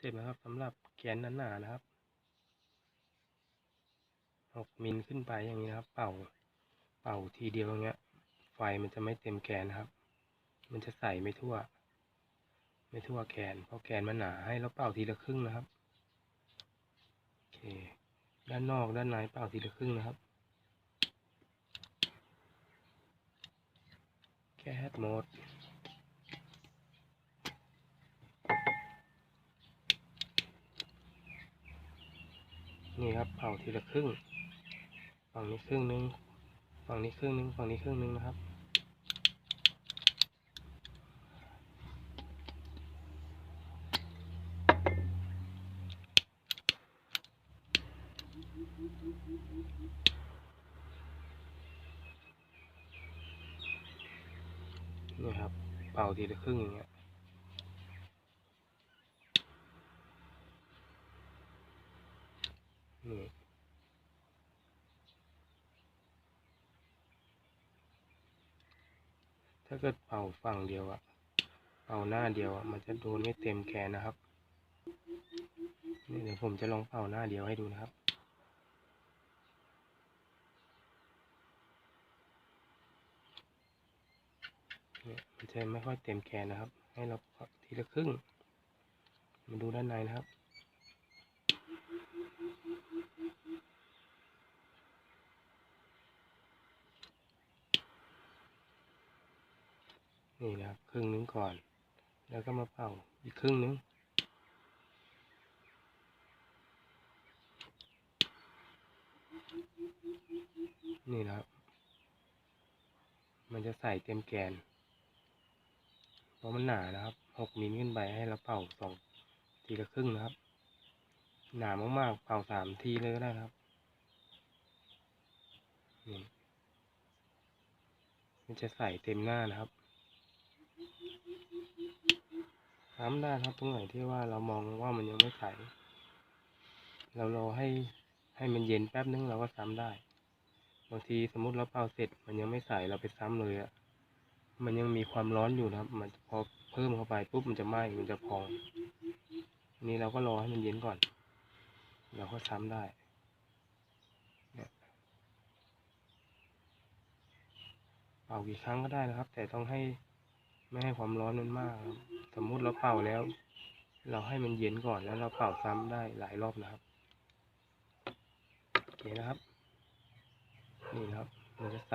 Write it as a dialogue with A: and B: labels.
A: เต็ปนะครับสำหรับแกนหนาๆนะครับหกมิลขึ้นไปอย่างนี้นะครับ เป่า เป่าทีเดียวอย่างเงี้ย ไฟมันจะไม่เต็มแกนนะครับ มันจะใส่ไม่ทั่ว ไม่ทั่วแกนเพราะแกนมันหนาให้เราเป่าทีละครึ่งนะครับโอเค ด้านนอกด้านในเป่าทีละครึ่งนะครับแก๊สหมด นี่ครับเป่าทีละครึ่ง ฝั่งนี้ครึ่งหนึง ฝั่งนี้ครึ่งหนึง ฝั่งนี้ครึ่งหนึงนะครับ นี่ครับ เป่าทีละครึ่งอย่างเงี้ย นี่ถ้าเกิดเป่าฝั่งเดียวอะเป่าหน้าเดียวอะมันจะโดนไม่เต็มแกนนะครับนี่เดี๋ยวผมจะลองเป่าหน้าเดียวให้ดูนะครับเนี่ยมันจะไม่ค่อยเต็มแกนนะครับ ให้เราเป่าทีละครึ่ง มาดูด้านในนะครับ นี่นะครับครึ่งนึงก่อน แล้วก็มาเป่าอีกครึ่งนึงนี่นะครับ มันจะใส่เต็มแกน เพราะมันหนานะครับ หกมิลขึ้นไปให้เราเป่าสองทีละครึ่งนะครับ หนามากๆ เป่าสามทีเลยก็ได้ครับ นี่ มันจะใส่เต็มหน้านะครับ ซ้ำได้ครับตรงไหนที่ว่าเรามองว่ามันยังไม่ใสเรารอให้ให้มันเย็นแป๊บนึงเราก็ซ้ำได้ บางทีสมมติเราเป่าเสร็จ มันยังไม่ใสเราไปซ้ำเลยอะมันยังมีความร้อนอยู่นะครับ มันพอเพิ่มเข้าไปปุ๊บมันจะไหม้มันจะพอง นี่เราก็รอให้มันเย็นก่อน เราก็ซ้ำได้เนี่ยเป่ากี่ครั้งก็ได้นะครับ แต่ต้องให้ ไม่ให้ความร้อนมันมากครับสมมุติเราเป่าแล้ว เราให้มันเย็นก่อนแล้วเราเป่าซ้ำได้หลายรอบนะครับโอเคนะครับ นี่ครับมันจะใส